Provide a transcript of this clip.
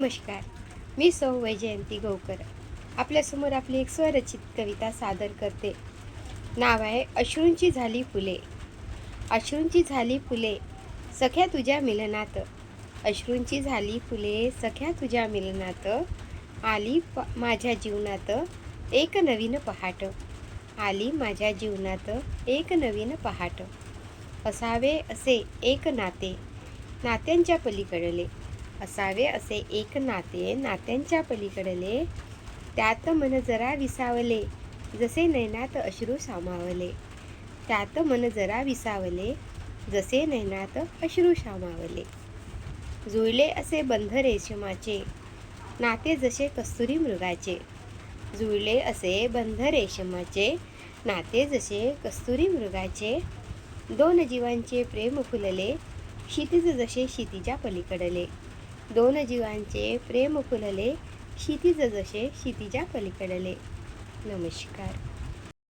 नमस्कार. मी सौ वैजयंती गौकर आपल्यासमोर आपली एक स्वरचित कविता सादर करते. नाव आहे अश्रूंची झाली फुले. अश्रूंची झाली फुले सख्या तुझ्या मिलनात. अश्रूंची झाली फुले सख्या तुझ्या मिलनात. आली प माझ्या जीवनात एक नवीन पहाट. आली माझ्या जीवनात एक नवीन पहाट. असावे असे एक नाते नात्यांच्या पलीकडले. असावे असे एक नाते नात्यांच्या पलीकडले त्यात मन जरा विसावले जसे नैनात अश्रू सामावले. त्यात मन जरा विसावले जसे नैनात अश्रू सामावले. जुळले असे बंध रेशमाचे नाते जसे कस्तुरी मृगाचे. जुळले असे बंध रेशमाचे नाते जसे कस्तुरी मृगाचे. दोन जीवांचे प्रेम फुलले क्षितिज जसे क्षितिजा पलीकडले दोन जीवांचे प्रेम फुलले क्षितिज जसे क्षितिजा पलीकडले. नमस्कार.